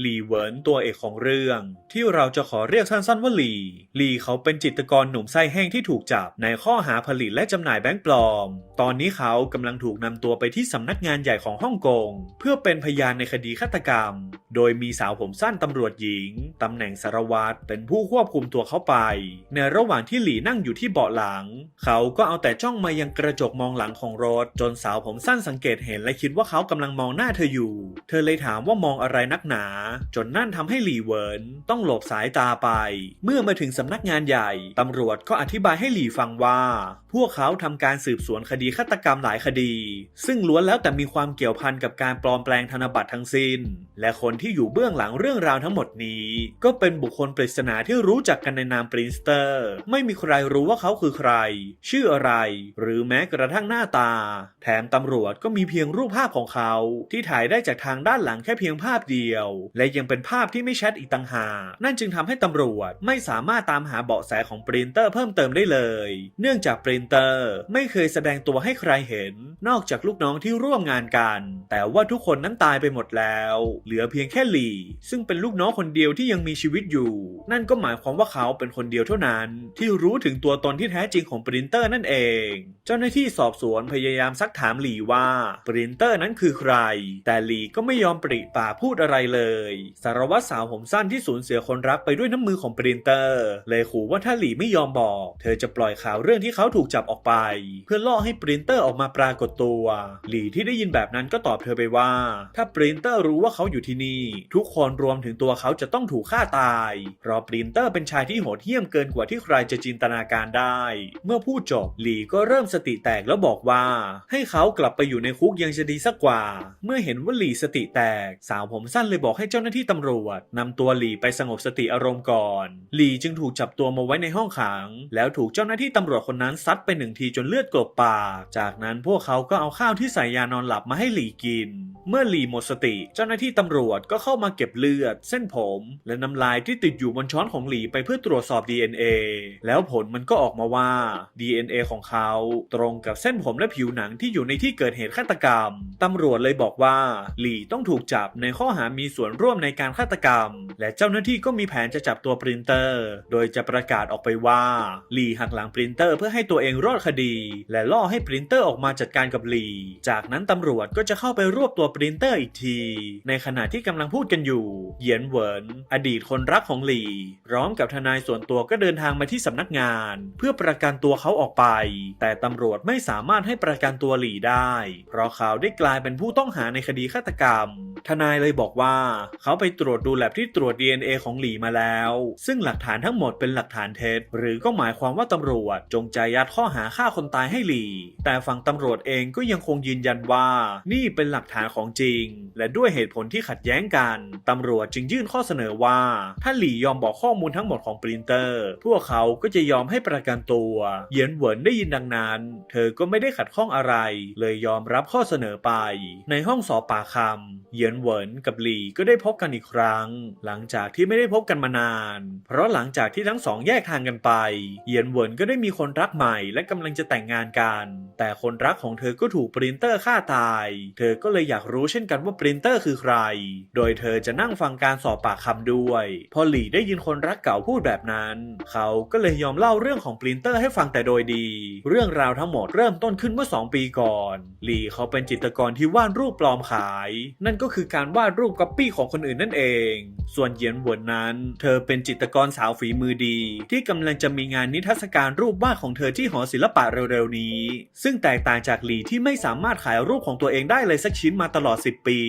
หลีเหวินตัวเอกของเรื่อง ที่เราจะขอเรียกสั้นๆว่าหลีหลีเขาเป็นจิตกรหนุ่มไส้แห้งที่ถูกจับในข้อหาผลิตและจำหน่ายแบงค์ปลอม ตอนนี้เขากำลังถูกนำตัวไปที่สำนักงานใหญ่ของฮ่องกง เพื่อเป็นพยานในคดีฆาตกรรม โดยมีสาวผมสั้นตำรวจหญิงตำแหน่งสารวัตรเป็นผู้ควบคุมตัวเขาไป ในระหว่างที่หลีนั่งอยู่ที่เบาะหลัง เขาก็เอาแต่จ้องมายังกระจกมองหลังของรถ จนสาวผมสั้นสังเกตเห็นและคิดว่าเขากำลังมองหน้าเธออยู่ เธอเลยถามว่ามองอะไรนักหนาจนนั่นทำให้หลีเวินต้องหลบสายตาไป เมื่อมาถึงสำนักงานใหญ่ตำรวจก็อธิบายให้หลีฟังว่า พวกเขาทำการสืบสวนคดีฆาตกรรมหลายคดี ซึ่งล้วนแล้วแต่มีความเกี่ยวพันกับการปลอมแปลงธนบัตรทั้งสิ้น และคนที่อยู่เบื้องหลังเรื่องราวทั้งหมดนี้ ก็เป็นบุคคลปริศนาที่รู้จักกันในนามปรินสเตอร์ ไม่มีใครรู้ว่าเขาคือใคร ชื่ออะไร หรือแม้กระทั่งหน้าตา แถมตำรวจก็มีเพียงรูปภาพของเขา ที่ถ่ายได้จากทางด้านหลังแค่เพียงภาพเดียวและยังเป็นภาพที่ไม่ชัดอีกต่างหากนั่นจึงทำให้ตำรวจไม่สามารถตามหาเบาะแสของปรินเตอร์เพิ่มเติมได้เลย เนื่องจากปรินเตอร์ไม่เคยแสดงตัวให้ใครเห็น นอกจากลูกน้องที่ร่วมงานกัน แต่ว่าทุกคนนั้นตายไปหมดแล้ว เหลือเพียงแค่หลีซึ่งเป็นลูกน้องคนเดียวที่ยังมีชีวิตอยู่ นั่นก็หมายความว่าเขาเป็นคนเดียวเท่านั้น ที่รู้ถึงตัวตนที่แท้จริงของปรินเตอร์นั่นเองเจ้าหน้าที่สอบสวนพยายามซักถามหลีว่าปรินเตอร์นั้นคือใคร แต่หลีก็ไม่ยอมปริปากพูดอะไรเลย สารวัตรสาวผมสั้นที่สูญเสียคนรักไปด้วยน้ำมือของปรินเตอร์ เลยขู่ว่าถ้าหลีไม่ยอมบอก เธอจะปล่อยข่าวเรื่องที่เขาถูกจับออกไป เพื่อล่อให้ปรินเตอร์ออกมาปรากฏตัว หลีที่ได้ยินแบบนั้นก็ตอบเธอไปว่า ถ้าปรินเตอร์รู้ว่าเขาอยู่ที่นี่ ทุกคนรวมถึงตัวเขาจะต้องถูกฆ่าตายเพราะปรินเตอร์เป็นชายที่โหดเหี้ยมเกินกว่าที่ใครจะจินตนาการได้ เมื่อพูดจบหลีก็เริ่มสติแตกแล้วบอกว่า ให้เขากลับไปอยู่ในคุกยังจะดีสักกว่า เมื่อเห็นว่าหลีสติแตก สาวผมสั้นเลยบอกให้เจ้าหน้าที่ตำรวจนำตัวหลีไปสงบสติอารมณ์ก่อน หลีจึงถูกจับตัวมาไว้ในห้องขัง แล้วถูกเจ้าหน้าที่ตำรวจคนนั้นซัดไปหนึ่งทีจนเลือดกลบปาก จากนั้นพวกเขาก็เอาข้าวที่ใส่ยานอนหลับมาให้หลีกิน เมื่อหลีหมดสติ เจ้าหน้าที่ตำรวจก็เข้ามาเก็บเลือด เส้นผม และน้ำลายที่ติดอยู่บนช้อนของหลีไปเพื่อตรวจสอบ DNA แล้วผลมันก็ออกมาว่า DNA ของเขาตรงกับเส้นผมและผิวหนังที่อยู่ในที่เกิดเหตุฆาตกรรม ตำรวจเลยบอกว่าหลี่ต้องถูกจับในข้อหามีส่วนร่วมในการฆาตกรรม และเจ้าหน้าที่ก็มีแผนจะจับตัวปรินเตอร์ โดยจะประกาศออกไปว่าหลี่หักหลังปรินเตอร์เพื่อให้ตัวเองรอดคดี และล่อให้ปรินเตอร์ออกมาจัดการกับหลี่ จากนั้นตำรวจก็จะเข้าไปรวบตัวปรินเตอร์อีกที ในขณะที่กำลังพูดกันอยู่เหยียนเหวินอดีตคนรักของหลีพร้อมกับทนายส่วนตัวก็เดินทางมาที่สำนักงาน เพื่อประกันตัวเขาออกไป แต่ตำำรวจไม่สามารถให้ประกันตัวหลีได้ เพราะเขาได้กลายเป็นผู้ต้องหาในคดีฆาตกรรม ทนายเลยบอกว่า เขาไปตรวจดูแลบที่ตรวจ DNA ของหลีมาแล้ว ซึ่งหลักฐานทั้งหมดเป็นหลักฐานเท็จ หรือก็หมายความว่าตำรวจจงใจยัดข้อหาฆ่าคนตายให้หลี แต่ฝั่งตำรวจเองก็ยังคงยืนยันว่า นี่เป็นหลักฐานของจริง และด้วยเหตุผลที่ขัดแย้งกันตำรวจจึงยื่นข้อเสนอว่า ถ้าหลียอมบอกข้อมูลทั้งหมดของปรินเตอร์ พวกเขาก็จะยอมให้ประกันตัวเหยียนเหวินได้ยินดังนั้นเธอก็ไม่ได้ขัดข้องอะไร เลยยอมรับข้อเสนอไป ในห้องสอบปากคำเหยียนเหวินกับหลี่ก็ได้พบกันอีกครั้ง หลังจากที่ไม่ได้พบกันมานาน เพราะหลังจากที่ทั้งสองแยกทางกันไป เหยียนเหวินก็ได้มีคนรักใหม่และกำลังจะแต่งงานกัน แต่คนรักของเธอก็ถูกปรินเตอร์ฆ่าตาย เธอก็เลยอยากรู้เช่นกันว่าปรินเตอร์คือใคร โดยเธอจะนั่งฟังการสอบปากคำด้วย พอหลี่ได้ยินคนรักเก่าพูดแบบนั้น เขาก็เลยยอมเล่าเรื่องของปรินเตอร์ให้ฟังแต่โดยดี เรื่องราวทั้งหมดเริ่มต้นขึ้นเมื่อ 2 ปีก่อนหลี่เขาเป็นจิตรกรที่วาดรูปปลอมขาย นั่นก็คือการวาดรูปก๊อปปี้ของคนอื่นนั่นเอง ส่วนเหยียนหวนนั้น เธอเป็นจิตรกรสาวฝีมือดี ที่กำลังจะมีงานนิทรรศการรูปวาดของเธอที่หอศิลปะเร็วๆนี้ ซึ่งแตกต่างจากหลี่ที่ไม่สามารถขายรูปของตัวเองได้เลยสักชิ้นมาตลอด 10 ปี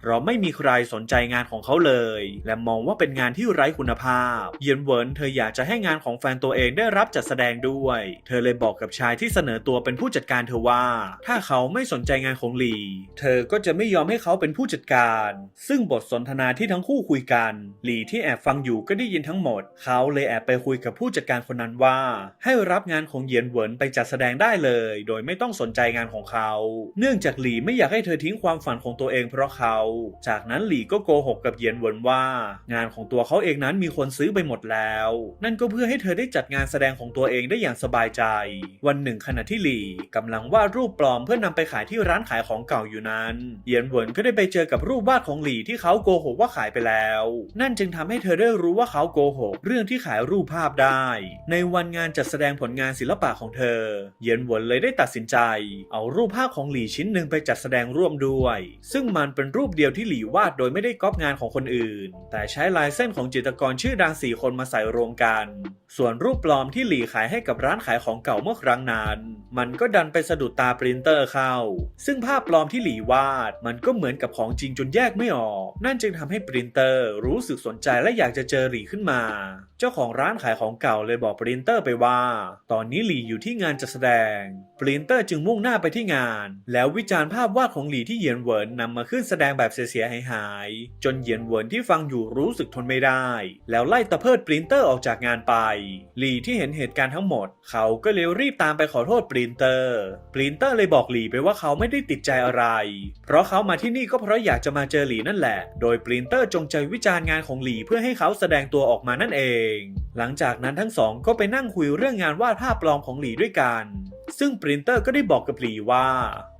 เพราะไม่มีใครสนใจงานของเขาเลย และมองว่าเป็นงานที่ไร้คุณภาพ เหยียนเหวินเธออยากจะให้งานของแฟนตัวเองได้รับจัดแสดงด้วย เธอเลยบอกกับชายที่เสนอตัวเป็นผู้จัดการเธอว่า ถ้าเขาไม่สนใจงานของหลี เธอก็จะไม่ยอมให้เขาเป็นผู้จัดการ ซึ่งบทสนทนาที่ทั้งคู่คุยกัน หลีที่แอบฟังอยู่ก็ได้ยินทั้งหมด เขาเลยแอบไปคุยกับผู้จัดการคนนั้นว่า ให้รับงานของเหยียนเหวินไปจัดแสดงได้เลย โดยไม่ต้องสนใจงานของเขา เนื่องจากหลีไม่อยากให้เธอทิ้งความฝันของตัวเองเพราะเขา จากนั้นหลีก็โกหกกับเหยียนเหวินว่า งานของตัวเขาเองนั้นมีคนซื้อไปหมดแล้ว นั่นก็เพื่อให้เธอได้จัดงานแสดงของตัวเองได้อย่างสบายใจ วันหนึ่งขณะที่หลี่กำลังวาดรูปปลอมเพื่อนำไปขายที่ร้านขายของเก่าอยู่นั้น เหยียนเหวินก็ได้ไปเจอกับรูปรูปวาดของหลี่ที่เขาโกหกว่าขายไปแล้ว นั่นจึงทำให้เธอได้รู้ว่าเขาโกหกเรื่องที่ขายรูปภาพได้ ในวันงานจัดแสดงผลงานศิลปะของเธอ เหยียนหวนเลยได้ตัดสินใจ เอารูปภาพของหลี่ชิ้นหนึ่งไปจัดแสดงร่วมด้วย ซึ่งมันเป็นรูปเดียวที่หลี่วาดโดยไม่ได้ก๊อปงานของคนอื่น แต่ใช้ลายเส้นของจิตรกรชื่อดังสี่คนมาใส่รวมกัน ส่วนรูปปลอมที่หลี่ขายให้กับร้านขายของเก่าเมื่อครั้งนั้นมันก็ดันไปสะดุดตาปรินเตอร์เข้า ซึ่งภาพปลอมที่หลีวาด มันก็เหมือนกับของจริงจนแยกไม่ออก นั่นจึงทำให้ปรินเตอร์รู้สึกสนใจและอยากจะเจอหลีขึ้นมา จ้าของร้านขายของเก่าเลยบอกปรินเตอร์ไปว่า ตอนนี้หลีอยู่ที่งานจัดแสดง ปรินเตอร์จึงมุ่งหน้าไปที่งาน แล้ววิจารณ์ภาพวาดของหลีที่เหยียนเหวินนำมาขึ้นแสดงแบบเสียหายหายๆจนเหยียนเหวินที่ฟังอยู่รู้สึกทนไม่ได้ แล้วไล่ตะเพิดปรินเตอร์ออกจากงานไป หลีที่เห็นเหตุการณ์ทั้งหมด เขาก็เลยรีบตามไปขอโทษปรินเตอร์ปรินเตอร์เลยบอกหลีไปว่าเขาไม่ได้ติดใจอะไร เพราะเขามาที่นี่ก็เพราะอยากจะมาเจอหลีนั่นแหละ โดยปรินเตอร์จงใจวิจารณ์งานของหลีเพื่อให้เขาแสดงตัวออกมานั่นเองหลังจากนั้นทั้งสองก็ไปนั่งคุยเรื่องงานวาดภาพปลอมของหลี่ด้วยกัน ซึ่งปรินเตอร์ก็ได้บอกกับหลี่ว่า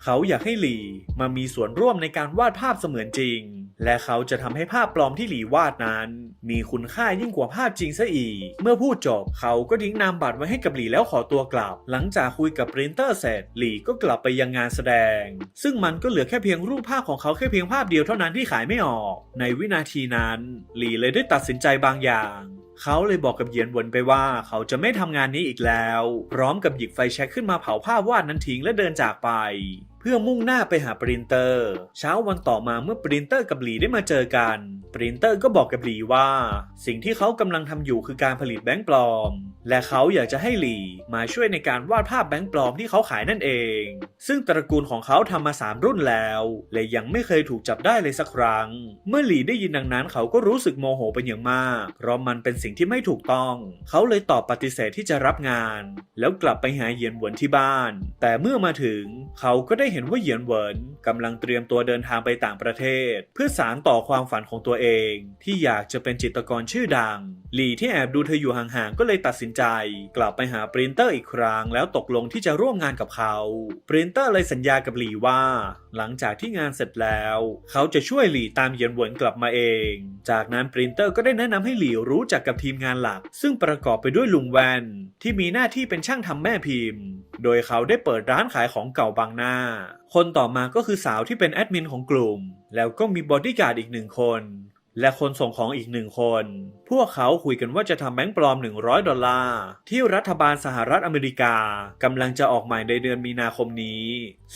เขาอยากให้หลี่มามีส่วนร่วมในการวาดภาพเสมือนจริง และเขาจะทำให้ภาพปลอมที่หลี่วาดนั้น มีคุณค่ายิ่งกว่าภาพจริงซะอีก เมื่อพูดจบเขาก็ทิ้งนามบัตรไว้ให้กับหลี่แล้วขอตัวกลับ หลังจากคุยกับปรินเตอร์เสร็จหลี่ก็กลับไปยังงานแสดง ซึ่งมันก็เหลือแค่เพียงรูปภาพของเขาแค่เพียงภาพเดียวเท่านั้นที่ขายไม่ออก ในวินาทีนั้น หลี่เลยได้ตัดสินใจบางอย่าง เขาเลยบอกกับเหยียนวนไปว่าเขาจะไม่ทำงานนี้อีกแล้ว พร้อมกับหยิบไฟแช็กขึ้นมาเผาภาพวาดนั้นทิ้งและเดินจากไป เพื่อมุ่งหน้าไปหาปรินเตอร์ เช้าวันต่อมาเมื่อปรินเตอร์กับหลีได้มาเจอกัน ปรินเตอร์ก็บอกกับหลีว่า สิ่งที่เขากำลังทำอยู่คือการผลิตแบงค์ปลอม และเขาอยากจะให้หลีมาช่วยในการวาดภาพแบงค์ปลอมที่เขาขายนั่นเอง ซึ่งตระกูลของเขาทำมาสามรุ่นแล้ว และยังไม่เคยถูกจับได้เลยสักครั้ง เมื่อหลีได้ยินดังนั้นเขาก็รู้สึกโมโหเป็นอย่างมาก เพราะมันเป็นสิ่งที่ไม่ถูกต้อง เขาเลยตอบปฏิเสธที่จะรับงาน แล้วกลับไปหาเหยียนเหวินที่บ้าน แต่เมื่อมาถึง เขาก็ได้เห็นว่าเหยียนเหวินกำลังเตรียมตัวเดินทางไปต่างประเทศ เพื่อสานต่อความฝันของตัวเอง ที่อยากจะเป็นจิตรกรชื่อดัง หลีที่แอบดูเธออยู่ห่างๆก็เลยตัดสินใจกลับไปหาปรินเตอร์อีกครั้ง แล้วตกลงที่จะร่วมงานกับเขา ปรินเตอร์เลยสัญญากับหลีว่า หลังจากที่งานเสร็จแล้ว เขาจะช่วยหลีตามเยียนหวนกลับมาเอง จากนั้นปรินเตอร์ก็ได้แนะนำให้หลีรู้จักกับทีมงานหลัก ซึ่งประกอบไปด้วยลุงแวนที่มีหน้าที่เป็นช่างทำแม่พิมพ์ โดยเขาได้เปิดร้านขายของเก่าบางหน้า คนต่อมาก็คือสาวที่เป็นแอดมินของกลุ่ม แล้วก็มีบอดี้การ์ดอีกหนึ่งคน และคนส่งของอีกหนึ่งคน พวกเขาคุยกันว่าจะทำแบงค์ปลอม 100 ดอลลาร์ที่รัฐบาลสหรัฐอเมริกากำลังจะออกใหม่ในเดือนมีนาคมนี้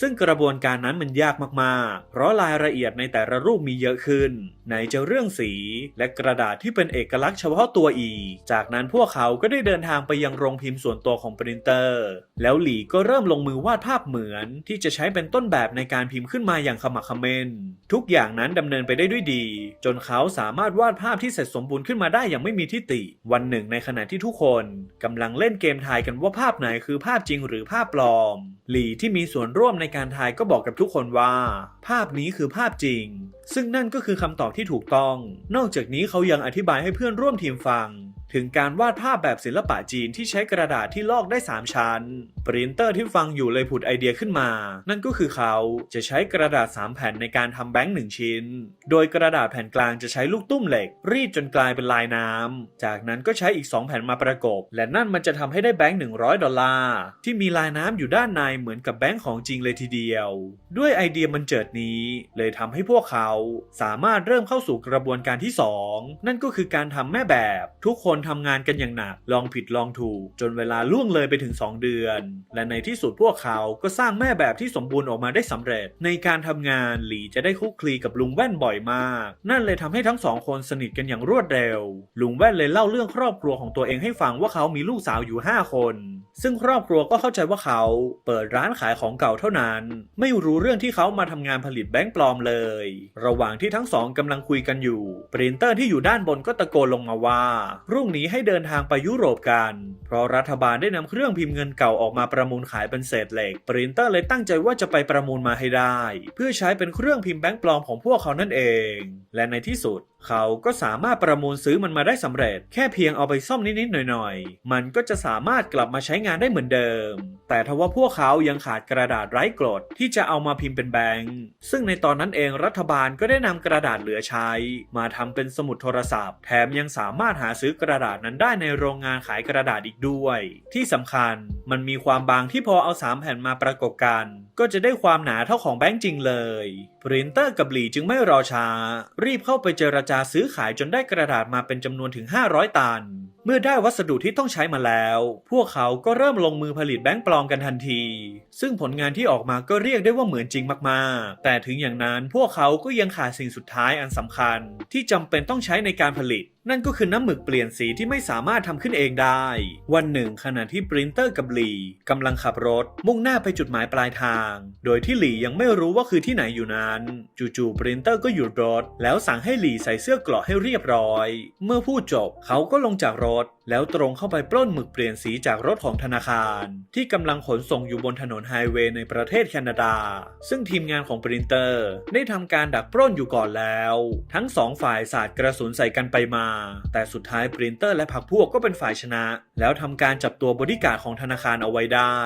ซึ่งกระบวนการนั้นมันยากมากๆ เพราะรายละเอียดในแต่ละรูปมีเยอะขึ้นไหนจะเรื่องสีและกระดาษที่เป็นเอกลักษณ์เฉพาะตัวอีก จากนั้นพวกเขาก็ได้เดินทางไปยังโรงพิมพ์ส่วนตัวของปรินเตอร์ แล้วหลีก็เริ่มลงมือวาดภาพเหมือน ที่จะใช้เป็นต้นแบบในการพิมพ์ขึ้นมาอย่างขมักเขม้น ทุกอย่างนั้นดำเนินไปได้ด้วยดี จนเขาสามารถวาดภาพที่เสร็จสมบูรณ์ขึ้นมาได้อย่างไม่มีที่ติ วันหนึ่งในขณะที่ทุกคนกำลังเล่นเกมทายกันว่าภาพไหนคือภาพจริงหรือภาพปลอม หลีที่มีส่วนร่วมในการทายก็บอกกับทุกคนว่า ภาพนี้คือภาพจริง ซึ่งนั่นก็คือคำตอบที่ถูกต้อง นอกจากนี้เขายังอธิบายให้เพื่อนร่วมทีมฟัง ถึงการวาดภาพแบบศิลปะจีนที่ใช้กระดาษที่ลอกได้ 3 ชั้น ปรินเตอร์ที่ฟังอยู่เลยผุดไอเดียขึ้นมา นั่นก็คือเขาจะใช้กระดาษ 3 แผ่นในการทำแบงค์หนึ่งชิ้น โดยกระดาษแผ่นกลางจะใช้ลูกตุ้มเหล็ก รีดจนกลายเป็นลายน้ำจากนั้นก็ใช้อีก 2 แผ่นมาประกบ และนั่นมันจะทำให้ได้แบงค์100 ดอลลาร์ที่มีลายน้ำอยู่ด้านในเหมือนกับแบงค์ของจริงเลยทีเดียว ด้วยไอเดียมันเจิดนี้ เลยทำให้พวกเขา สามารถเริ่มเข้าสู่กระบวนการที่ 2 นั่นก็คือการทำแม่แบบทุกคนทำงานกันอย่างหนัก ลองผิดลองถูก จนเวลาล่วงเลยไปถึง 2 เดือน และในที่สุดพวกเขาก็สร้างแม่แบบที่สมบูรณ์ออกมาได้สำเร็จ ในการทำงานหลีจะได้คุกคลีกับลุงแว่นบ่อยมาก นั่นเลยทำให้ทั้งสองคนสนิทกันอย่างรวดเร็ว ลุงแว่นเลยเล่าเรื่องครอบครัวของตัวเองให้ฟังว่าเขามีลูกสาวอยู่ 5 คน ซึ่งครอบครัวก็เข้าใจว่าเขาเปิดร้านขายของเก่าเท่านั้น ไม่รู้เรื่องที่เขามาทำงานผลิตแบงค์ปลอมเลย ระหว่างที่ทั้งสองกำลังคุยกันอยู่ปรินเตอร์ที่อยู่ด้านบนก็ตะโกนลงมาว่ารุ่งนี้ให้เดินทางไปยุโรปกัน เพราะรัฐบาลได้นำเครื่องพิมพ์เงินเก่าออกมาประมูลขายเป็นเศษเหล็ก ปรินเตอร์เลยตั้งใจว่าจะไปประมูลมาให้ได้ เพื่อใช้เป็นเครื่องพิมพ์แบงค์ปลอมของพวกเขานั่นเอง และในที่สุด เขาก็สามารถประมูลซื้อมันมาได้สำเร็จ แค่เพียงเอาไปซ่อมนิดๆหน่อยๆ มันก็จะสามารถกลับมาใช้งานได้เหมือนเดิม แต่ทว่าพวกเขายังขาดกระดาษไร้กรดที่จะเอามาพิมพ์เป็นแบงค์ซึ่งในตอนนั้นเองรัฐบาลก็ได้นำกระดาษเหลือใช้ มาทำเป็นสมุดโทรศัพท์ แถมยังสามารถหาซื้อกระดาษนั้นได้ในโรงงานขายกระดาษอีกด้วย ที่สำคัญมันมีความบางที่พอเอาสามแผ่นมาประกบกัน ก็จะได้ความหนาเท่าของแบงค์จริงเลย ปรินเตอร์กับหลีจึงไม่รอช้า รีบเข้าไปเจรจาซื้อขายจนได้กระดาษมาเป็นจำนวนถึง 500 ตัน เมื่อได้วัสดุที่ต้องใช้มาแล้ว พวกเขาก็เริ่มลงมือผลิตแบงค์ปลอมกันทันที ซึ่งผลงานที่ออกมาก็เรียกได้ว่าเหมือนจริงมากๆ แต่ถึงอย่างนั้นพวกเขาก็ยังขาดสิ่งสุดท้ายอันสำคัญ ที่จำเป็นต้องใช้ในการผลิต นั่นก็คือน้ำหมึกเปลี่ยนสีที่ไม่สามารถทำขึ้นเองได้ วันหนึ่งขณะที่ปรินเตอร์กับหลีกำลังขับรถ มุ่งหน้าไปจุดหมายปลายทาง โดยที่หลียังไม่รู้ว่าคือที่ไหนอยู่นั้น จู่ๆปรินเตอร์ก็หยุดรถ แล้วสั่งให้หลีใส่เสื้อกราะให้เรียบร้อย เมื่อพูดจบเขาก็ลงจากรถ แล้วตรงเข้าไปปล้นหมึกเปลี่ยนสีจากรถของธนาคาร ที่กำลังขนส่งอยู่บนถนนไฮเวย์ในประเทศแคนาดา ซึ่งทีมงานของปรินเตอร์ ได้ทำการดักปล้นอยู่ก่อนแล้ว ทั้งสองฝ่ายสาดกระสุนใส่กันไปมาแต่สุดท้ายปรินเตอร์และพรรคพวกก็เป็นฝ่ายชนะ แล้วทำการจับตัวบริการของธนาคารเอาไว้ได้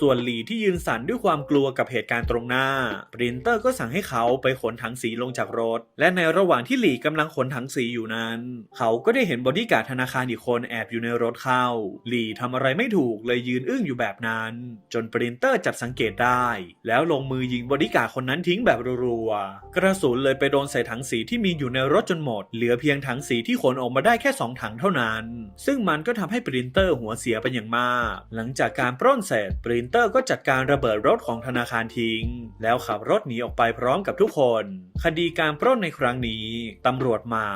ส่วนหลีที่ยืนสั่นด้วยความกลัวกับเหตุการณ์ตรงหน้าปรินเตอร์ก็สั่งให้เขาไปขนถังสีลงจากรถ และในระหว่างที่หลีกำลังขนถังสีอยู่นั้น เขาก็ได้เห็นบริการ์ดธนาคารอีกคนแอบอยู่ในรถเข้า หลีทำอะไรไม่ถูกเลยยืนอึ้งอยู่แบบนั้น จนปรินเตอร์จับสังเกตได้ แล้วลงมือยิงบริการ์ดคนนั้นทิ้งแบบรัวๆกระสุนเลยไปโดนใส่ถังสีที่มีอยู่ในรถจนหมด เหลือเพียงถังสีที่ขนออกมาได้แค่สองถังเท่านั้น ซึ่งมันก็ทำให้ปรินเตอร์หัวเสียเป็นอย่างมาก หลังจากการปล้นเสร็จปรินเตอร์ก็จัดการระเบิดรถของธนาคารทิ้ง แล้วขับรถหนีออกไปพร้อมกับทุกคน คดีการปล้นในครั้งนี้ตำรวจมา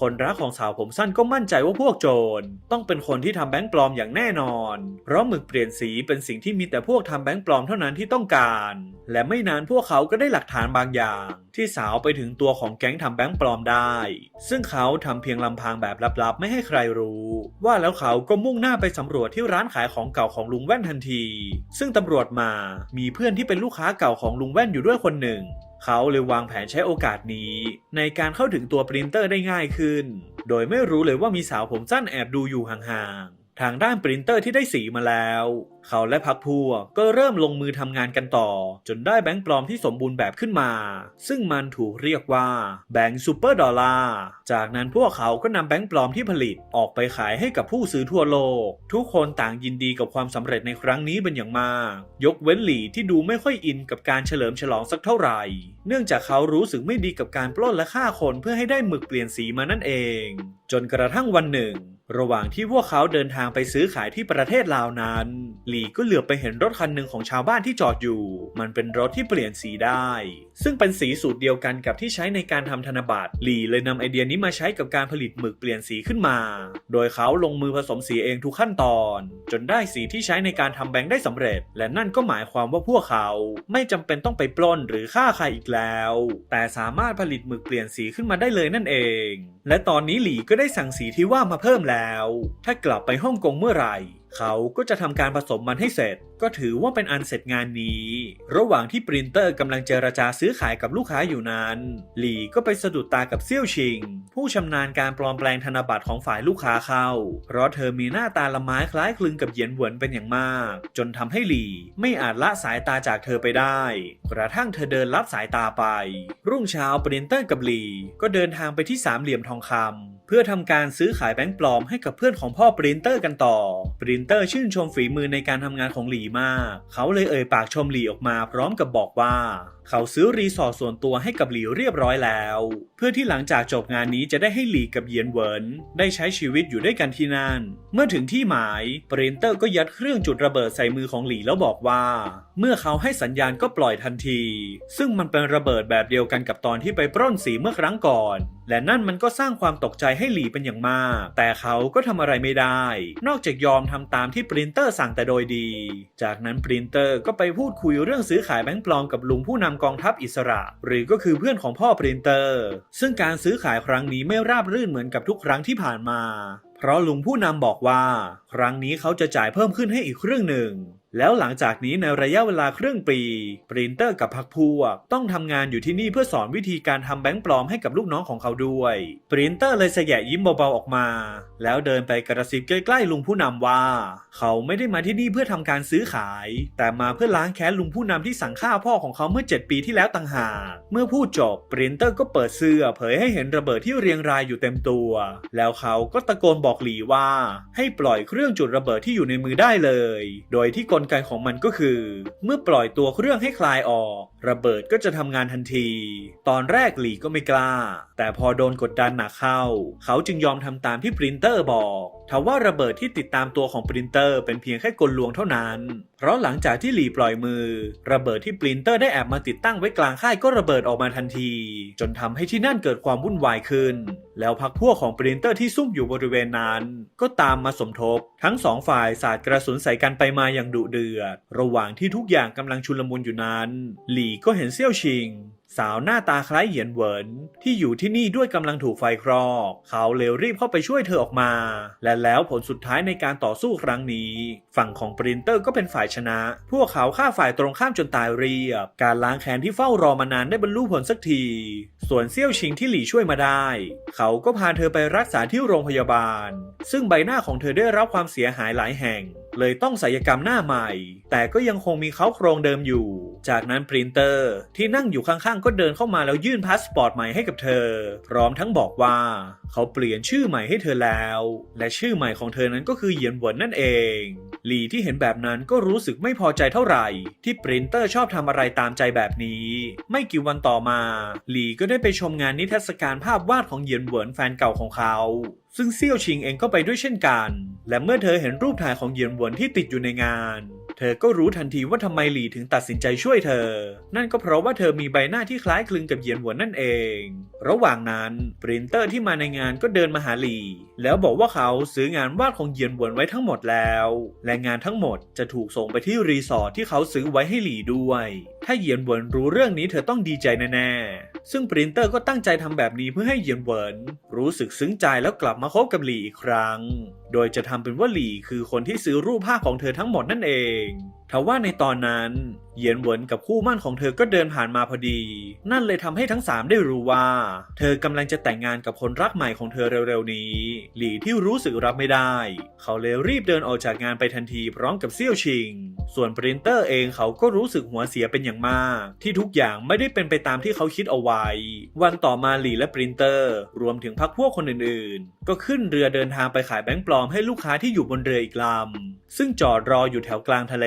คนรักของสาวผมสั้นก็มั่นใจว่าพวกโจร ต้องเป็นคนที่ทำแบงค์ปลอมอย่างแน่นอน เพราะหมึกเปลี่ยนสีเป็นสิ่งที่มีแต่พวกทำแบงค์ปลอมเท่านั้นที่ต้องการ และไม่นานพวกเขาก็ได้หลักฐานบางอย่าง ที่สาวไปถึงตัวของแก๊งทำแบงค์ปลอมได้ ซึ่งเขาทำเพียงลำพังแบบลับๆ ไม่ให้ใครรู้ ว่าแล้วเขาก็มุ่งหน้าไปสำรวจที่ร้านขายของเก่าของลุงแว่นทันที ซึ่งตำรวจมามีเพื่อนที่เป็นลูกค้าเก่าของลุงแว่นอยู่ด้วยคนหนึ่ง เขาเลยวางแผนใช้โอกาสนี้ ในการเข้าถึงตัวปรินเตอร์ได้ง่ายขึ้น โดยไม่รู้เลยว่ามีสาวผมสั้นแอบดูอยู่ห่างๆ ทางด้านปรินเตอร์ที่ได้สีมาแล้ว เขาและพักพวกก็เริ่มลงมือทำงานกันต่อ จนได้แบงค์ปลอมที่สมบูรณ์แบบขึ้นมา ซึ่งมันถูกเรียกว่าแบงค์ซูเปอร์ดอลลาร์ จากนั้นพวกเขาก็นำแบงค์ปลอมที่ผลิตออกไปขายให้กับผู้ซื้อทั่วโลก ทุกคนต่างยินดีกับความสำเร็จในครั้งนี้เป็นอย่างมาก ยกเว้นหลี่ที่ดูไม่ค่อยอินกับการเฉลิมฉลองสักเท่าไหร่ เนื่องจากเขารู้สึกไม่ดีกับการปล้นและฆ่าคนเพื่อให้ได้หมึกเปลี่ยนสีมานั่นเอง จนกระทั่งวันหนึ่ง ระหว่างที่พวกเขาเดินทางไปซื้อขายที่ประเทศลาวนั้น หลีก็เหลือบไปเห็นรถคันหนึ่งของชาวบ้านที่จอดอยู่ มันเป็นรถที่เปลี่ยนสีได้ ซึ่งเป็นสีสูตรเดียวกันกับที่ใช้ในการทำธนบัตร หลีเลยนำไอเดียนี้มาใช้กับการผลิตหมึกเปลี่ยนสีขึ้นมา โดยเขาลงมือผสมสีเองทุกขั้นตอน จนได้สีที่ใช้ในการทำแบงค์ได้สำเร็จ และนั่นก็หมายความว่าพวกเขาไม่จำเป็นต้องไปปล้นหรือฆ่าใครอีกแล้ว แต่สามารถผลิตหมึกเปลี่ยนสีขึ้นมาได้เลยนั่นเอง และตอนนี้หลีก็ได้สั่งสีที่ว่ามาเพิ่มแล้ว ถ้ากลับไปฮ่องกงเมื่อไหร่ เขาก็จะทำการผสมมันให้เสร็จ ก็ถือว่าเป็นอันเสร็จงานนี้ ระหว่างที่ปรินเตอร์กำลังเจรจาซื้อขายกับลูกค้าอยู่นั้น หลีก็ไปสะดุดตากับเซี่ยวชิง ผู้ชำนาญการปลอมแปลงธนบัตรของฝ่ายลูกค้าเข้า เพราะเธอมีหน้าตาละไม้คล้ายคลึงกับเหยียนหวนเป็นอย่างมาก จนทำให้หลีไม่อาจละสายตาจากเธอไปได้ กระทั่งเธอเดินลับสายตาไป รุ่งเช้าปรินเตอร์กับหลีก็เดินทางไปที่สามเหลี่ยมทองคำ เพื่อทำการซื้อขายแบงค์ปลอมให้กับเพื่อนของพ่อปรินเตอร์กันต่อ ปรินเตอร์ชื่นชมฝีมือในการทำงานของหลีมาก เขาเลยเอ่ยปากชมหลีออกมาพร้อมกับบอกว่า เขาซื้อรีสอร์ทส่วนตัวให้กับหลีเรียบร้อยแล้ว เพื่อที่หลังจากจบงานนี้จะได้ให้หลีกับเยียนเหวินได้ใช้ชีวิตอยู่ด้วยกันที่นั่น เมื่อถึงที่หมายปรินเตอร์ก็ยัดเครื่องจุดระเบิดใส่มือของหลีแล้วบอกว่า เมื่อเขาให้สัญญาณก็ปล่อยทันที ซึ่งมันเป็นระเบิดแบบเดียวกันกับตอนที่ไปปล้นสีเมื่อครั้งก่อน และนั่นมันก็สร้างความตกใจให้หลีเป็นอย่างมาก แต่เขาก็ทำอะไรไม่ได้ นอกจากยอมทำตามที่ปรินเตอร์สั่งแต่โดยดี จากนั้นปรินเตอร์ก็ไปพูดคุยเรื่องซื้อขายแบงค์ปลอมกับลุงผู้นำกองทัพอิสระ หรือก็คือเพื่อนของพ่อปรินเตอร์ ซึ่งการซื้อขายครั้งนี้ไม่ราบรื่นเหมือนกับทุกครั้งที่ผ่านมา เพราะลุงผู้นำบอกว่า ครั้งนี้เขาจะจ่ายเพิ่มขึ้นให้อีกครึ่งหนึ่ง แล้วหลังจากนี้ในระยะเวลาครึ่งปี ปรินเตอร์กับพักพวก ต้องทำงานอยู่ที่นี่เพื่อสอนวิธีการทำแบงค์ปลอมให้กับลูกน้องของเขาด้วย ปรินเตอร์เลยสแยะยิ้มเบาๆออกมา แล้วเดินไปกระซิบใกล้ๆลุงผู้นำว่า เขาไม่ได้มาที่นี่เพื่อทำการซื้อขาย แต่มาเพื่อล้างแค้นลุงผู้นำที่สั่งฆ่าพ่อของเขาเมื่อ 7 ปีที่แล้วต่างหาก เมื่อพูดจบปรินเตอร์ก็เปิดเสื้อเผยให้เห็นระเบิดที่เรียงรายอยู่เต็มตัว แล้วเขาก็ตะโกนบอกหลีว่า ให้ปล่อยเครื่องจุดระเบิดที่อยู่ในมือได้เลย โดยที่กลไกของมันก็คือ เมื่อปล่อยตัวเครื่องให้คลายออก ระเบิดก็จะทำงานทันที ตอนแรกหลีก็ไม่กล้า แต่พอโดนกดดันหนักเข้า เขาจึงยอมทำตามที่ปรินเตอร์บอกทว่าระเบิดที่ติดตามตัวของปรินเตอร์เป็นเพียงแค่กลลวงเท่านั้นเพราะหลังจากที่หลีปล่อยมือ ระเบิดที่ปรินเตอร์ได้แอบมาติดตั้งไว้กลางค่ายก็ระเบิดออกมาทันที จนทำให้ที่นั่นเกิดความวุ่นวายขึ้น แล้วพักพวกของปรินเตอร์ที่ซุ่มอยู่บริเวณนั้น ก็ตามมาสมทบ ทั้งสองฝ่ายสาดกระสุนใส่กันไปมาอย่างดุเดือด ระหว่างที่ทุกอย่างกำลังชุลมุนอยู่นั้น หลีก็เห็นเซี่ยวชิง สาวหน้าตาคล้ายเหยียนเหวินที่อยู่ที่นี่ด้วยกำลังถูกไฟคลอก เขาเลยรีบเข้าไปช่วยเธอออกมา และแล้วผลสุดท้ายในการต่อสู้ครั้งนี้ ฝั่งของปรินเตอร์ก็เป็นฝ่ายชนะ พวกเขาฆ่าฝ่ายตรงข้ามจนตายเรียบ การล้างแค้นที่เฝ้ารอมานานได้บรรลุผลสักที ส่วนเซี่ยวชิงที่หลี่ช่วยมาได้ เขาก็พาเธอไปรักษาที่โรงพยาบาล ซึ่งใบหน้าของเธอได้รับความเสียหายหลายแห่ง เลยต้องศัลยกรรมหน้าใหม่ แต่ก็ยังคงมีเขาโครงเดิมอยู่ จากนั้นปรินเตอร์ที่นั่งอยู่ข้างๆ ก็เดินเข้ามาแล้วยื่นพาสปอร์ตใหม่ให้กับเธอ พร้อมทั้งบอกว่า เขาเปลี่ยนชื่อใหม่ให้เธอแล้ว และชื่อใหม่ของเธอนั้นก็คือเหยียนเหวินนั่นเองหลีที่เห็นแบบนั้นก็รู้สึกไม่พอใจเท่าไหร่ ที่ปรินเตอร์ชอบทำอะไรตามใจแบบนี้ ไม่กี่วันต่อมา หลีก็ได้ไปชมงานนิทรรศการภาพวาดของเหยียนเหวินแฟนเก่าของเขา ซึ่งเซี่ยวชิงเองก็ไปด้วยเช่นกัน และเมื่อเธอเห็นรูปถ่ายของเหยียนหวนที่ติดอยู่ในงาน เธอก็รู้ทันทีว่าทำไมหลี่ถึงตัดสินใจช่วยเธอ นั่นก็เพราะว่าเธอมีใบหน้าที่คล้ายคลึงกับเหยียนหวนนั่นเอง ระหว่างนั้นปรินเตอร์ที่มาในงานก็เดินมาหาหลี่ แล้วบอกว่าเขาซื้องานวาดของเหยียนหวนไว้ทั้งหมดแล้ว และงานทั้งหมดจะถูกส่งไปที่รีสอร์ทที่เขาซื้อไว้ให้หลี่ด้วย ถ้าเหยียนหวนรู้เรื่องนี้เธอต้องดีใจแน่ๆ ซึ่งปรินเตอร์ก็ตั้งใจทำแบบนี้เพื่อให้เหยียนหวนรู้สึกซึ้งใจแล้วกลับมาคบกับหลี่อีกครั้ง โดยจะทำเป็นว่าหลี่คือคนที่ซื้อรูปภาพของเธอทั้งหมดนั่นเอง ทว่าในตอนนั้นเยียนเหวินกับคู่มั่นของเธอก็เดินผ่านมาพอดี นั่นเลยทำให้ทั้งสามได้รู้ว่า เธอกำลังจะแต่งงานกับคนรักใหม่ของเธอเร็วๆนี้ หลี่ที่รู้สึกรับไม่ได้ เขาเลยรีบเดินออกจากงานไปทันทีพร้อมกับเซี่ยวชิง ส่วนปรินเตอร์เองเขาก็รู้สึกหัวเสียเป็นอย่างมาก ที่ทุกอย่างไม่ได้เป็นไปตามที่เขาคิดเอาไว้ วันต่อมาหลี่และปรินเตอร์ รวมถึงพักพวกคนอื่นๆ ก็ขึ้นเรือเดินทางไปขายแบงค์ปลอมให้ลูกค้าที่อยู่บนเรืออีกลำซึ่งจอดรออยู่แถวกลางทะเล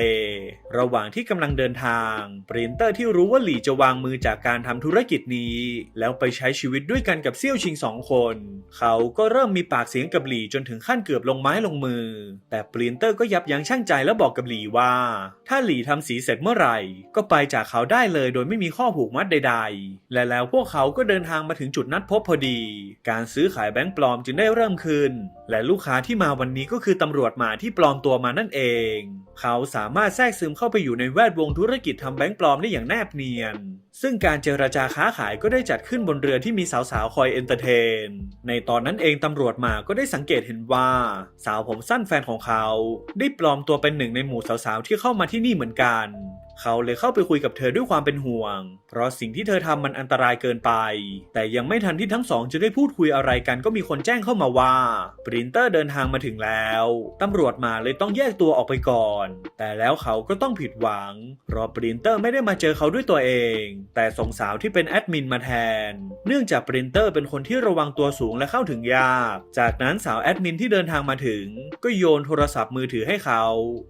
ระหว่างที่กำลังเดินทางปรินเตอร์ที่รู้ว่าหลี่จะวางมือจากการทำธุรกิจนี้ แล้วไปใช้ชีวิตด้วยกันกับเซี่ยวชิงสองคน เขาก็เริ่มมีปากเสียงกับหลี่จนถึงขั้นเกือบลงไม้ลงมือ แต่ปรินเตอร์ก็ยับยั้งชั่งใจแล้วบอกกับหลี่ว่า ถ้าหลี่ทำสีเสร็จเมื่อไหร่ ก็ไปจากเขาได้เลยโดยไม่มีข้อผูกมัดใด ๆ และแล้วพวกเขาก็เดินทางมาถึงจุดนัดพบพอดี การซื้อขายแบงค์ปลอมจึงได้เริ่มขึ้น และลูกค้าที่มาวันนี้ก็คือตำรวจหมาที่ปลอมตัวมานั่นเอง เขาสามารถแทรกซึมเข้าไปอยู่ในแวดวงธุรกิจทำแบงค์ปลอมได้อย่างแนบเนียน ซึ่งการเจรจาค้าขายก็ได้จัดขึ้นบนเรือที่มีสาวๆ คอยเอนเตอร์เทน ในตอนนั้นเองตำรวจมาก็ได้สังเกตเห็นว่า สาวผมสั้นแฟนของเขา ได้ปลอมตัวเป็นหนึ่งในหมู่สาวๆ ที่เข้ามาที่นี่เหมือนกัน เขาเลยเข้าไปคุยกับเธอด้วยความเป็นห่วง เพราะสิ่งที่เธอทำมันอันตรายเกินไป แต่ยังไม่ทันที่ทั้งสองจะได้พูดคุยอะไรกันก็มีคนแจ้งเข้ามาว่า ปรินเตอร์เดินทางมาถึงแล้วตำรวจมาเลยต้องแยกตัวออกไปก่อน แต่แล้วเขาก็ต้องผิดหวัง เพราะปรินเตอร์ไม่ได้มาเจอเขาด้วยตัวเอง แต่ส่งสาวที่เป็นแอดมินมาแทน เนื่องจากปรินเตอร์เป็นคนที่ระวังตัวสูงและเข้าถึงยาก จากนั้นสาวแอดมินที่เดินทางมาถึง ก็โยนโทรศัพท์มือถือให้เขา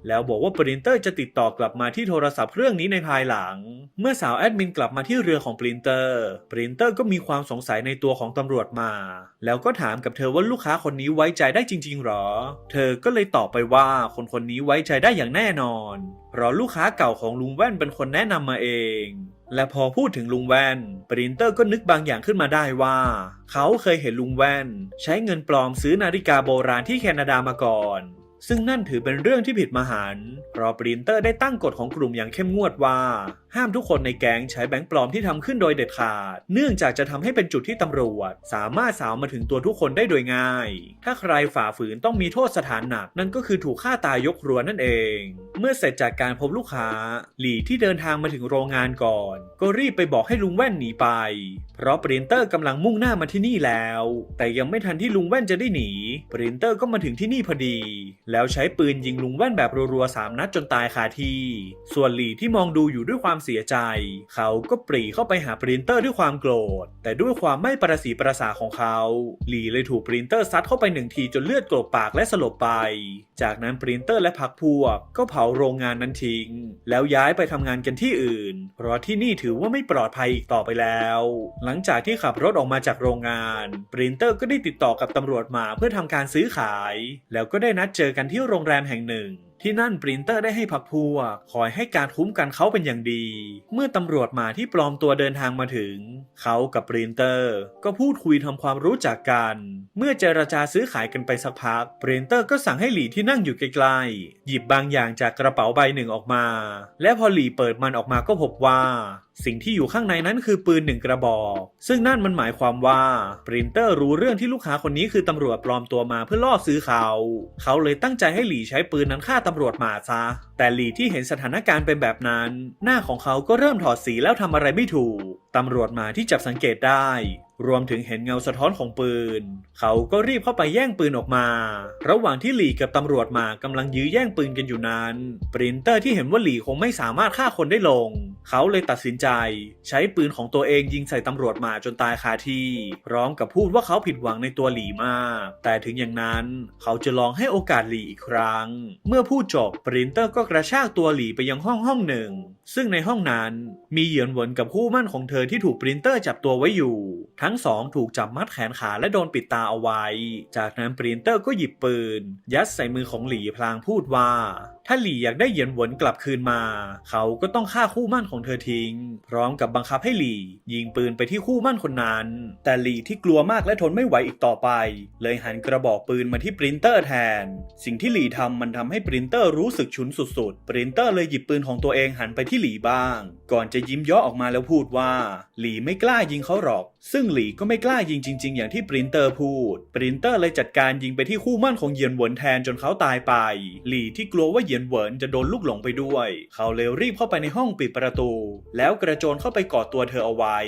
แล้วบอกว่าปรินเตอร์จะติดต่อกลับมาที่โทรศัพท์เรื่องนี้ในภายหลัง เมื่อสาวแอดมินกลับมาที่เรือของปรินเตอร์ ปรินเตอร์ก็มีความสงสัยในตัวของตำรวจมา แล้วก็ถามกับเธอว่าลูกค้าคนนี้ไว้ใจได้จริง ๆหรอ เธอก็เลยตอบไปว่าคนคนนี้ไว้ใจได้อย่างแน่นอน เพราะลูกค้าเก่าของลุงแว่นเป็นคนแนะนำมาเองและพอพูดถึงลุงแว่น ปรินเตอร์ก็นึกบางอย่างขึ้นมาได้ว่า เขาเคยเห็นลุงแว่น ใช้เงินปลอมซื้อนาฬิกาโบราณที่แคนาดามาก่อน ซึ่งนั่นถือเป็นเรื่องที่ผิดมหันต์เพราะปรินเตอร์ได้ตั้งกฎของกลุ่มอย่างเข้มงวดว่า ห้ามทุกคนในแก๊งใช้แบงค์ปลอมที่ทำขึ้นโดยเด็ดขาด เนื่องจากจะทำให้เป็นจุดที่ตำรวจ สามารถสาวมาถึงตัวทุกคนได้โดยง่าย ถ้าใครฝ่าฝืนต้องมีโทษสถานหนัก นั่นก็คือถูกฆ่าตายยกครัวนั่นเอง เมื่อเสร็จจากการพบลูกค้า หลี่ที่เดินทางมาถึงโรงงานก่อน ก็รีบไปบอกให้ลุงแว่นหนีไป เพราะปรินเตอร์กำลังมุ่งหน้ามาที่นี่แล้ว แต่ยังไม่ทันที่ลุงแว่นจะได้หนี ปรินเตอร์ก็มาถึงที่นี่พอดี แล้วใช้ปืนยิงลุงแว่นแบบรัวๆสามนัดจนตายคาที่ ส่วนหลี่ที่มองดูอยู่ด้วยความเสียใจ เขาก็ปรีเข้าไปหาปรินเตอร์ด้วยความโกรธ แต่ด้วยความไม่ประสีประสาของเขา หลีเลยถูกปรินเตอร์ซัดเข้าไปหนึ่งทีจนเลือดกลบปากและสลบไป จากนั้นปรินเตอร์และพักพวกก็เผาโรงงานนั้นทิ้ง แล้วย้ายไปทำงานกันที่อื่น เพราะที่นี่ถือว่าไม่ปลอดภัยอีกต่อไปแล้ว หลังจากที่ขับรถออกมาจากโรงงาน ปรินเตอร์ก็ได้ติดต่อกับตำรวจมาเพื่อทำการซื้อขาย แล้วก็ได้นัดเจอกันที่โรงแรมแห่งหนึ่ง ที่นั่นปรินเตอร์ได้ให้พักพวกคอยให้การคุ้มกันเขาเป็นอย่างดี เมื่อตำรวจมาที่ปลอมตัวเดินทางมาถึง เขากับปรินเตอร์ ก็พูดคุยทำความรู้จักกัน เมื่อเจรจาซื้อขายกันไปสักพัก ปรินเตอร์ก็สั่งให้หลีที่นั่งอยู่ไกลๆหยิบบางอย่างจากกระเป๋าใบหนึ่งออกมา และพอหลีเปิดมันออกมาก็พบว่า สิ่งที่อยู่ข้างในนั้นคือปืนหนึ่งกระบอก ซึ่งนั่นมันหมายความว่าปรินเตอร์รู้เรื่องที่ลูกค้าคนนี้คือตำรวจปลอมตัวมาเพื่อล่อซื้อเขา เขาเลยตั้งใจให้หลีใช้ปืนนั้นฆ่าตำรวจมาซะ แต่หลีที่เห็นสถานการณ์เป็นแบบนั้น หน้าของเขาก็เริ่มถอดสีแล้วทำอะไรไม่ถูก ตำรวจมาที่จับสังเกตได้ รวมถึงเห็นเงาสะท้อนของปืน เขาก็รีบเข้าไปแย่งปืนออกมา ระหว่างที่หลีกับตำรวจมากำลังยื้อแย่งปืนกันอยู่นั้น ปรินเตอร์ที่เห็นว่าหลีคงไม่สามารถฆ่าคนได้ลง เขาเลยตัดสินใจ ใช้ปืนของตัวเองยิงใส่ตำรวจมาจนตายคาที่พร้อมกับพูดว่าเขาผิดหวังในตัวหลีมาก แต่ถึงอย่างนั้นเขาจะลองให้โอกาสหลีอีกครั้ง เมื่อพูดจบปรินเตอร์ก็กระชากตัวหลีไปยังห้องห้องหนึ่ง ซึ่งในห้องนั้นมีเหยียนหวนกับคู่มั่นของเธอที่ถูกปรินเตอร์จับตัวไว้อยู่ ทั้งสองถูกจับมัดแขนขาและโดนปิดตาเอาไว้ จากนั้นปรินเตอร์ก็หยิบปืน ยัดใส่มือของหลีพลางพูดว่าถ้าหลี่อยากได้เหยียนหวนกลับคืนมา เขาก็ต้องฆ่าคู่มั่นของเธอทิ้ง พร้อมกับบังคับให้หลี่ ยิงปืนไปที่คู่มั่นคนนั้น แต่หลี่ที่กลัวมากและทนไม่ไหวอีกต่อไป เลยหันกระบอกปืนมาที่ปรินเตอร์แทน สิ่งที่หลี่ทำมันทำให้ปรินเตอร์รู้สึกฉุนสุดๆ ปรินเตอร์เลยหยิบปืนของตัวเองหันไปที่หลี่บ้าง ก่อนจะยิ้มย่อออกมาแล้วพูดว่า หลี่ไม่กล้ายิงเขาหรอก ซึ่งหลีก็ไม่กล้ายิงจริง ๆ อย่างที่ปรินเตอร์พูด ปรินเตอร์เลยจัดการยิงไปที่คู่มั่นของเหยียนหวนแทนจนเขาตายไป หลีที่กลัวว่าเหยียนหวนจะโดนลูกหลงไปด้วย เขาเลยรีบเข้าไปในห้องปิดประตู แล้วกระโจนเข้าไปกอดตัวเธอเอาไว้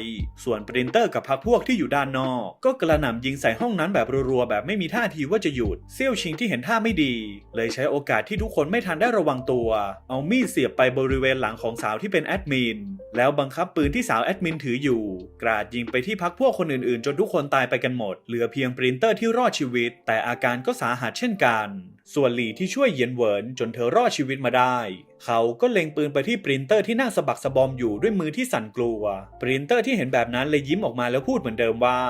ส่วนปรินเตอร์กับพักพวกที่อยู่ด้านนอก ก็กระหน่ำยิงใส่ห้องนั้นแบบรัวๆแบบไม่มีท่าทีว่าจะหยุดเซี่ยวชิงที่เห็นท่าไม่ดี เลยใช้โอกาสที่ทุกคนไม่ทันได้ระวังตัว เอามีดเสียบไปบริเวณหลังของสาวที่เป็นแอดมินแล้วบังคับปืนที่สาวแอดมินถืออยู่ กราดยิงไปที่พักพวกคนอื่นๆ จนทุกคนตายไปกันหมด เหลือเพียงปรินเตอร์ที่รอดชีวิต แต่อาการก็สาหัสเช่นกัน ส่วนหลี่ที่ช่วยเยียนเหวินจนเธอรอดชีวิตมาได้ เขาก็เล็งปืนไปที่ปรินเตอร์ที่นั่งสะบักสะบอมอยู่ด้วยมือที่สั่นกลัว ปรินเตอร์ที่เห็นแบบนั้นเลยยิ้มออกมาแล้วพูดเหมือนเดิมว่า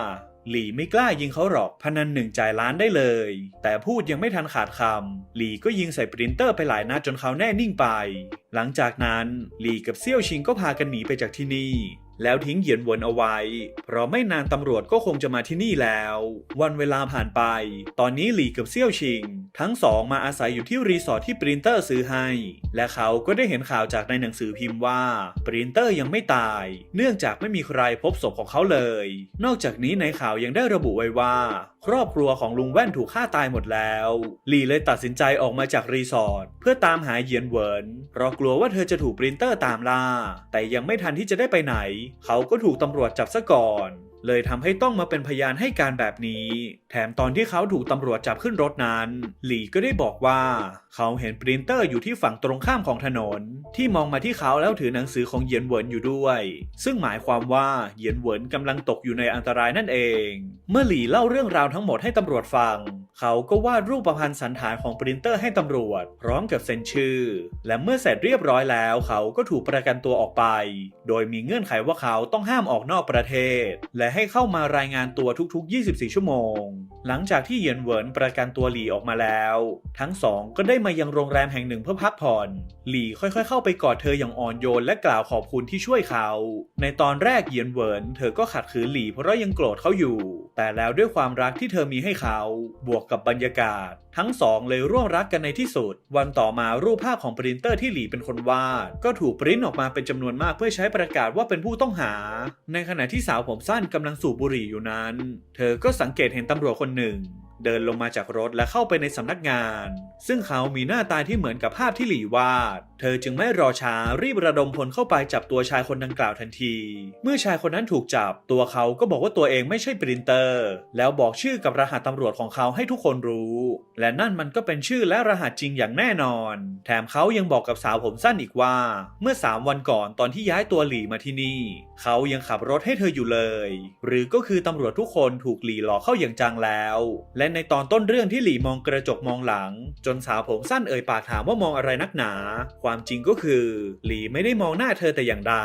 หลี่ไม่กล้ายิงเขาหรอกพนันหนึ่งจ่ายล้านได้เลย แต่พูดยังไม่ทันขาดคำหลี่ก็ยิงใส่ปรินเตอร์ไปหลายนัดจนเขาแน่นิ่งไป หลังจากนั้นหลี่กับเซี่ยวชิงก็พากันหนีไปจากที่นี่ แล้วทิ้งเหยียนวนเอาไว้ เพราะไม่นานตำรวจก็คงจะมาที่นี่แล้ว วันเวลาผ่านไป ตอนนี้หลีกับเซี่ยวชิง ทั้งสองมาอาศัยอยู่ที่รีสอร์ทที่ปรินเตอร์ซื้อให้ และเขาก็ได้เห็นข่าวจากในหนังสือพิมพ์ว่า ปรินเตอร์ยังไม่ตาย เนื่องจากไม่มีใครพบศพของเขาเลย นอกจากนี้ในข่าวยังได้ระบุไว้ว่า ครอบครัวของลุงแว่นถูกฆ่าตายหมดแล้ว หลีเลยตัดสินใจออกมาจากรีสอร์ทเพื่อตามหาเหยียนเหวินเพราะกลัวว่าเธอจะถูกปรินเตอร์ตามล่า แต่ยังไม่ทันที่จะได้ไปไหนเขาก็ถูกตำรวจจับซะก่อน เลยทำให้ต้องมาเป็นพยานให้การแบบนี้ แถมตอนที่เขาถูกตำรวจจับขึ้นรถนั้น หลี่ก็ได้บอกว่า เขาเห็นปรินเตอร์อยู่ที่ฝั่งตรงข้ามของถนน ที่มองมาที่เขาแล้วถือหนังสือของเหยียนเหวินอยู่ด้วย ซึ่งหมายความว่าเหยียนเหวินกำลังตกอยู่ในอันตรายนั่นเอง เมื่อหลี่เล่าเรื่องราวทั้งหมดให้ตำรวจฟัง เขาก็วาดรูปประพันธ์สันฐานของปรินเตอร์ให้ตำรวจ พร้อมกับเซ็นชื่อ และเมื่อเสร็จเรียบร้อยแล้ว เขาก็ถูกประกันตัวออกไป โดยมีเงื่อนไขว่าเขาต้องห้ามออกนอกประเทศ และให้เข้ามารายงานตัวทุก ๆ 24 ชั่วโมง หลังจากที่เหยียนเหวินประกันตัวหลี่ออกมาแล้ว ทั้งสองก็ได้มายังโรงแรมแห่งหนึ่งเพื่อพักผ่อน หลี่ค่อยๆ เข้าไปกอดเธออย่างอ่อนโยนและกล่าวขอบคุณที่ช่วยเขา ในตอนแรกเหยียนเหวินเธอก็ขัดขืนหลี่เพราะยังโกรธเขาอยู่ แต่แล้วด้วยความรักที่เธอมีให้เขา บวกกับบรรยากาศ ทั้งสองเลยร่วมรักกันในที่สุด วันต่อมารูปภาพของปรินเตอร์ที่หลีเป็นคนวาด ก็ถูกปริ้นออกมาเป็นจำนวนมากเพื่อใช้ประกาศว่าเป็นผู้ต้องหา ในขณะที่สาวผมสั้นกำลังสูบบุหรี่อยู่นั้น เธอก็สังเกตเห็นตำรวจคนหนึ่งเดินลงมาจากรถและเข้าไปในสำนักงาน ซึ่งเขามีหน้าตาที่เหมือนกับภาพที่หลีวาด เธอจึงไม่รอช้ารีบระดมพลเข้าไปจับตัวชายคนดังกล่าวทันที เมื่อชายคนนั้นถูกจับ ตัวเขาก็บอกว่าตัวเองไม่ใช่ปรินเตอร์ แล้วบอกชื่อกับรหัสตำรวจของเขาให้ทุกคนรู้ และนั่นมันก็เป็นชื่อและรหัสจริงอย่างแน่นอน แถมเขายังบอกกับสาวผมสั้นอีกว่า เมื่อ 3 วันก่อนตอนที่ย้ายตัวหลีมาที่นี่ เขายังขับรถให้เธออยู่เลย หรือก็คือตำรวจทุกคนถูกหลีหลอกเข้าอย่างจังแล้ว และในตอนต้นเรื่องที่หลี่มองกระจกมองหลัง จนสาวผมสั้นเอ่ยปากถามว่ามองอะไรนักหนา ความจริงก็คือ หลี่ไม่ได้มองหน้าเธอแต่อย่างใด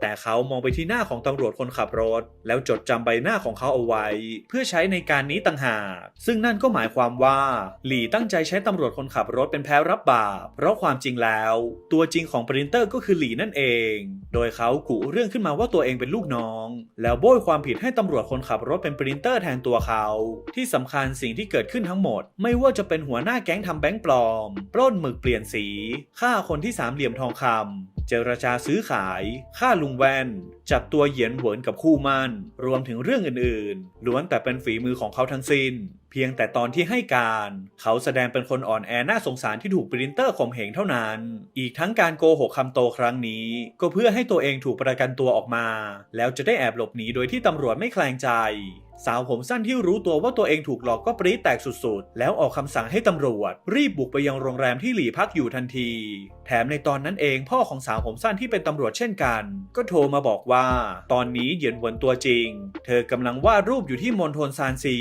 แต่เขามองไปที่หน้าของตำรวจคนขับรถ แล้วจดจำใบหน้าของเขาเอาไว้ เพื่อใช้ในการนี้ต่างหากซึ่งนั่นก็หมายความว่า หลี่ตั้งใจใช้ตำรวจคนขับรถเป็นแพ้รับบาปเพราะความจริงแล้ว ตัวจริงของปรินเตอร์ก็คือหลี่นั่นเอง โดยเขากุเรื่องขึ้นมาว่าตัวเองเป็นลูกน้อง แล้วโบยความผิดให้ตำรวจคนขับรถเป็นปรินเตอร์แทนตัวเขา ที่สำคัญสิิ่งที่เกิดขึ้นทั้งหมด ไม่ว่าจะเป็นหัวหน้าแก๊งทำแบงค์ปลอม ปล้นหมึกเปลี่ยนสีฆ่าคนที่สามเหลี่ยมทองคำเจรจาซื้อขายฆ่าลุงแวนจับตัวเหยียนเหวินกับคู่มันรวมถึงเรื่องอื่นๆล้วนแต่เป็นฝีมือของเขาทั้งสิ้น เพียงแต่ตอนที่ให้การ เขาแสดงเป็นคนอ่อนแอน่าสงสารที่ถูกปรินเตอร์ข่มเหงเท่านั้น อีกทั้งการโกหกคำโตครั้งนี้ ก็เพื่อให้ตัวเองถูกประกันตัวออกมา แล้วจะได้แอบหลบหนีโดยที่ตำรวจไม่แคลงใจ สาวผมสั้นที่รู้ตัวว่าตัวเองถูกหลอกก็ปรี๊ดแตกสุดๆ แล้วออกคำสั่งให้ตำรวจ รีบบุกไปยังโรงแรมที่หลีพักอยู่ทันที แถมในตอนนั้นเองพ่อของสาวผมสั้นที่เป็นตำรวจเช่นกัน ก็โทรมาบอกว่า ตอนนี้เหยียนหวนตัวจริง เธอกำลังวาดรูปอยู่ที่มณฑลซานซี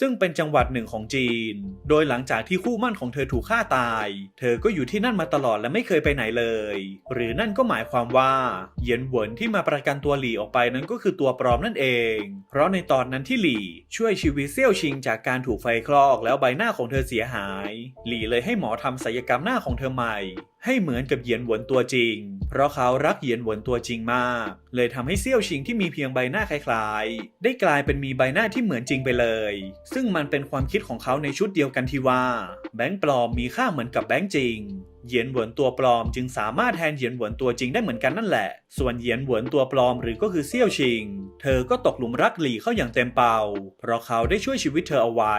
ซึ่งเป็นจังหวัดหนึ่งของจีน โดยหลังจากที่คู่มั่นของเธอถูกฆ่าตาย เธอก็อยู่ที่นั่นมาตลอดและไม่เคยไปไหนเลย หรือนั่นก็หมายความว่าเหยียนหวนที่มาประกันตัวหลี่ออกไปนั้นก็คือตัวปลอมนั่นเอง เพราะในตอนนั้นที่หลี่ช่วยชีวิตเซี่ยวชิงจากการถูกไฟคลอกแล้วใบหน้าของเธอเสียหาย หลี่เลยให้หมอทำศัลยกรรมหน้าของเธอใหม่ให้เหมือนกับเหยียนหวนตัวจริง เพราะเขารักเหยียนหวนตัวจริงมาก เลยทำให้เซี่ยวชิงที่มีเพียงใบหน้าคล้ายๆ ได้กลายเป็นมีใบหน้าที่เหมือนจริงไปเลย ซึ่งมันเป็นความคิดของเขาในชุดเดียวกันที่ว่า แบงค์ปลอมมีค่าเหมือนกับแบงค์จริง เหยียนหวนตัวปลอมจึงสามารถแทนเหยียนหวนตัวจริงได้เหมือนกันนั่นแหละ ส่วนเหยียนหวนตัวปลอมหรือก็คือเซี่ยวชิง เธอก็ตกหลุมรักหลี่เข้าอย่างเต็มเป่า เพราะเขาได้ช่วยชีวิตเธอเอาไว้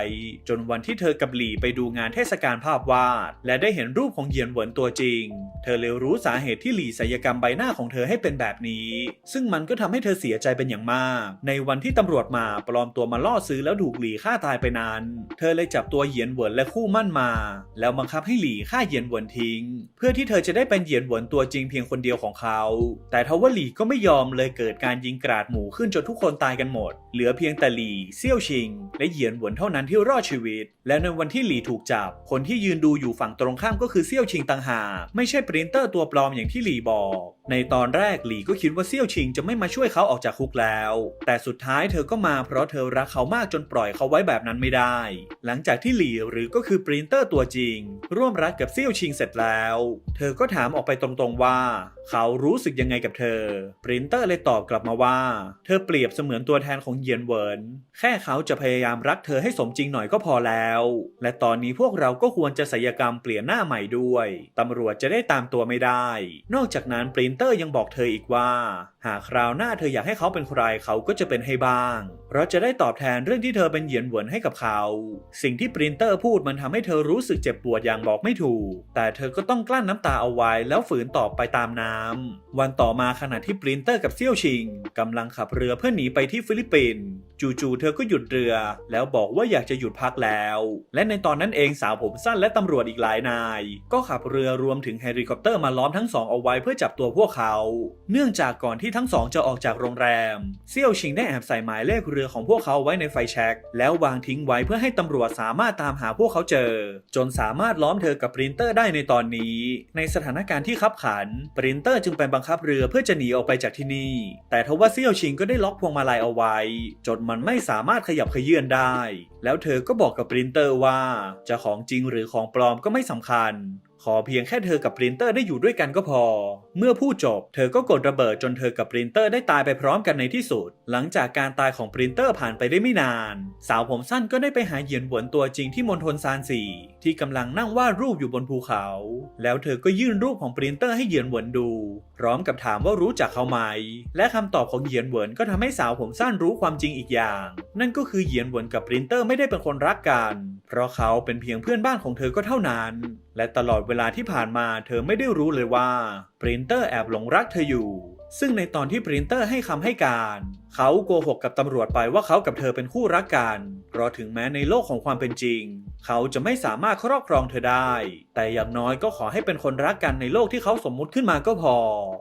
จนวันที่เธอกับหลี่ไปดูงานเทศกาลภาพวาด และได้เห็นรูปของเหยียนหวนตัวจริง เธอเลยรู้สาเหตุที่หลี่ศัลยกรรมใบหน้าของเธอให้เป็นแบบนี้ ซึ่งมันก็ทำให้เธอเสียใจเป็นอย่างมาก ในวันที่ตำรวจมาปลอมตัวมาล่อซื้อแล้วถูกหลี่ฆ่าตายไปนั้น เธอเลยจับตัวเหยียนเหวินและคู่มั่นมา แล้วบังคับให้หลี่ฆ่าเหยียนเหวินทิ้ง เพื่อที่เธอจะได้เป็นเหยียนหวนตัวจริงเพียงคนเดียวของเขา แต่ทว่าหลีก็ไม่ยอมเลยเกิดการยิงกราดหมู่ขึ้นจนทุกคนตายกันหมด เหลือเพียงแต่หลีเซี่ยวชิง และเหยียนหวนเท่านั้นที่รอดชีวิตและในวันที่หลีถูกจับ คนที่ยืนดูอยู่ฝั่งตรงข้ามก็คือเซี่ยวชิงต่างหากไม่ใช่ปรินเตอร์ตัวปลอมอย่างที่หลีบอก ในตอนแรกหลีก็คิดว่าเซี่ยวชิงจะไม่มาช่วยเขาออกจากคุกแล้ว แต่สุดท้ายเธอก็มาเพราะเธอรักเขามากจนปล่อยเขาไว้แบบนั้นไม่ได้ หลังจากที่หลีหรือก็คือปรินเตอร์ตัวจริง ร่วมรักกับเซี่ยวชิงเสร็จแล้ว เธอก็ถามออกไปตรงๆว่า เขารู้สึกยังไงกับเธอ ปรินเตอร์เลยตอบกลับมาว่า เธอเปรียบเสมือนตัวแทนของเยียนเวิน แค่เขาจะพยายามรักเธอให้สมจริงหน่อยก็พอแล้ว และตอนนี้พวกเราก็ควรจะศัลยกรรมเปลี่ยนหน้าใหม่ด้วย ตำรวจจะได้ตามตัวไม่ได้ นอกจากนั้นปรินเตอร์ยังบอกเธออีกว่า หากคราวหน้าเธออยากให้เขาเป็นใครเขาก็จะเป็นให้บ้าง เพราะจะได้ตอบแทนเรื่องที่เธอเป็นเหยียนเหวินให้กับเขา สิ่งที่ปรินเตอร์พูดมันทำให้เธอรู้สึกเจ็บปวดอย่างบอกไม่ถูก แต่เธอก็ต้องกลั้นน้ำตาเอาไว้แล้วฝืนตอบไปตามน้ำวันต่อมาขณะที่ปรินเตอร์กับเซี่ยวชิงกำลังขับเรือเพื่อหนีไปที่ฟิลิปปินส์ จู่ๆเธอก็หยุดเรือ แล้วบอกว่าอยากจะหยุดพักแล้ว และในตอนนั้นเองสาวผมสั้นและตำรวจอีกหลายนาย ก็ขับเรือรวมถึงเฮลิคอปเตอร์มาล้อมทั้งสองเอาไว้เพื่อจับตัวพวกเขา เนื่องจากก่อนที่ทั้งสองจะออกจากโรงแรม เซี่ยวชิงได้แอบใส่หมายเลขเรือของพวกเขาไว้ในไฟแช็กแล้ววางทิ้งไว้เพื่อให้ตำรวจสามารถตามหาพวกเขาเจอ จนสามารถล้อมเธอกับปรินเตอร์ได้ในตอนนี้ ในสถานการณ์ที่ขับขัน ปรินเตอร์จึงไปบังคับเรือเพื่อจะหนีออกไปจากที่นี่ แต่ทว่าเซี่ยวชิงก็ได้ล็อกพวงมาลัยเอาไว้จนมนไม่สามารถขยับขยื่นได้ แล้วเธอก็บอกกับปรินเตอร์ว่า จะของจริงหรือของปลอมก็ไม่สำคัญ ขอเพียงแค่เธอกับปรินเตอร์ได้อยู่ด้วยกันก็พอ เมื่อพูดจบ เธอก็กดระเบิดจนเธอกับปรินเตอร์ได้ตายไปพร้อมกันในที่สุด หลังจากการตายของปรินเตอร์ผ่านไปได้ไม่นาน สาวผมสั้นก็ได้ไปหาเหยียนหวนตัวจริงที่มณฑลซานซี ที่กำลังนั่งวาดรูปอยู่บนภูเขา แล้วเธอก็ยื่นรูปของปรินเตอร์ให้เหยียนหวินดู พร้อมกับถามว่ารู้จักเขาไหม และคำตอบของเหยียนเหวินก็ทำให้สาวผมสั้นรู้ความจริงอีกอย่าง นั่นก็คือเหยียนเหวินกับปรินเตอร์ไม่ได้เป็นคนรักกัน เพราะเขาเป็นเพียงเพื่อนบ้านของเธอก็เท่านั้น และตลอดเวลาที่ผ่านมาเธอไม่ได้รู้เลยว่าปรินเตอร์แอบหลงรักเธออยู่ ซึ่งในตอนที่ปรินเตอร์ให้คำให้การ เขาโกหกกับตำรวจไปว่าเขากับเธอเป็นคู่รักกันเพราะถึงแม้ในโลกของความเป็นจริง เขาจะไม่สามารถครอบครองเธอได้ แต่อย่างน้อยก็ขอให้เป็นคนรักกันในโลกที่เขาสมมุติขึ้นมาก็พอ